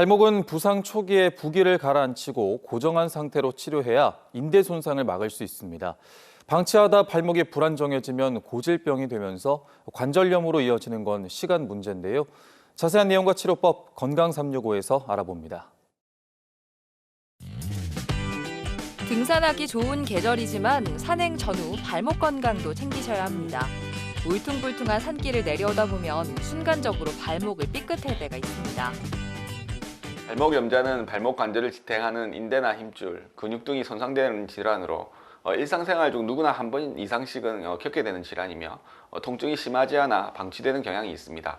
발목은 부상 초기에 부기를 가라앉히고 고정한 상태로 치료해야 인대 손상을 막을 수 있습니다. 방치하다 발목이 불안정해지면 고질병이 되면서 관절염으로 이어지는 건 시간 문제인데요. 자세한 내용과 치료법 건강 365에서 알아봅니다. 등산하기 좋은 계절이지만 산행 전후 발목 건강도 챙기셔야 합니다. 울퉁불퉁한 산길을 내려오다 보면 순간적으로 발목을 삐끗할 때가 있습니다. 발목 염좌는 발목 관절을 지탱하는 인대나 힘줄, 근육 등이 손상되는 질환으로 어, 일상생활 중 누구나 한 번 이상씩은 어, 겪게 되는 질환이며 어, 통증이 심하지 않아 방치되는 경향이 있습니다.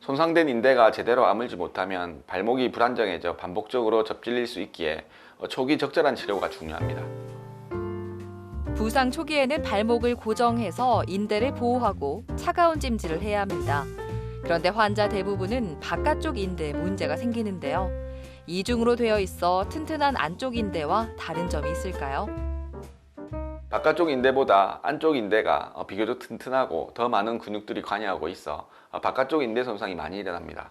손상된 인대가 제대로 아물지 못하면 발목이 불안정해져 반복적으로 접질릴 수 있기에 어, 초기 적절한 치료가 중요합니다. 부상 초기에는 발목을 고정해서 인대를 보호하고 차가운 찜질을 해야 합니다. 그런데 환자 대부분은 바깥쪽 인대에 문제가 생기는데요. 이중으로 되어 있어 튼튼한 안쪽 인대와 다른 점이 있을까요? 바깥쪽 인대보다 안쪽 인대가 어, 비교적 튼튼하고 더 많은 근육들이 관여하고 있어 어, 바깥쪽 인대 손상이 많이 일어납니다.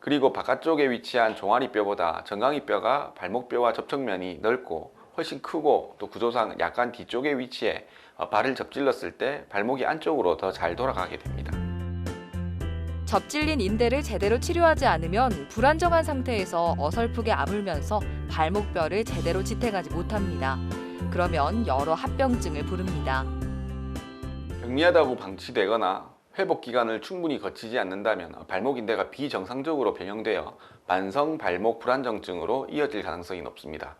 그리고 바깥쪽에 위치한 종아리뼈보다 정강이뼈가 발목뼈와 접촉면이 넓고 훨씬 크고 또 구조상 약간 뒤쪽에 위치해 어, 발을 접질렀을 때 발목이 안쪽으로 더 잘 돌아가게 됩니다. 접질린 인대를 제대로 치료하지 않으면 불안정한 상태에서 어설프게 아물면서 발목뼈를 제대로 지탱하지 못합니다. 그러면 여러 합병증을 부릅니다. 병리하다고 방치되거나 회복 기간을 충분히 거치지 않는다면 발목 인대가 비정상적으로 변형되어 만성 발목 불안정증으로 이어질 가능성이 높습니다.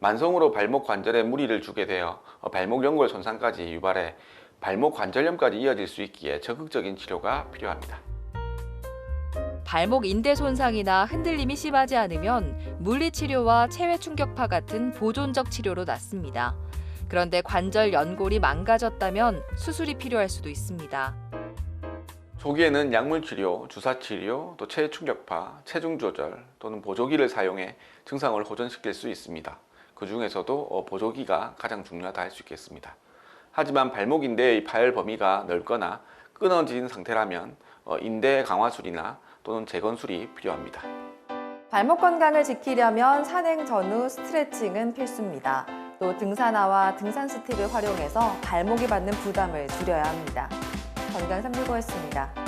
만성으로 발목 관절에 무리를 주게 되어 발목 연골 손상까지 유발해 발목 관절염까지 이어질 수 있기에 적극적인 치료가 필요합니다. 발목 인대 손상이나 흔들림이 심하지 않으면 물리치료와 체외 충격파 같은 보존적 치료로 낫습니다. 그런데 관절 연골이 망가졌다면 수술이 필요할 수도 있습니다. 초기에는 약물 치료, 주사 치료, 또 체해 충격파, 체중 조절 또는 보조기를 사용해 증상을 호전시킬 수 있습니다. 그 중에서도 어, 보조기가 가장 중요하다 할 수 있겠습니다. 하지만 발목 인대의 파열 범위가 넓거나 끊어진 상태라면 어, 인대 강화술이나 또는 재건술이 필요합니다. 발목 건강을 지키려면 산행 전후 스트레칭은 필수입니다. 또 등산화와 등산 스틱을 활용해서 발목이 받는 부담을 줄여야 합니다. 건강 365였습니다.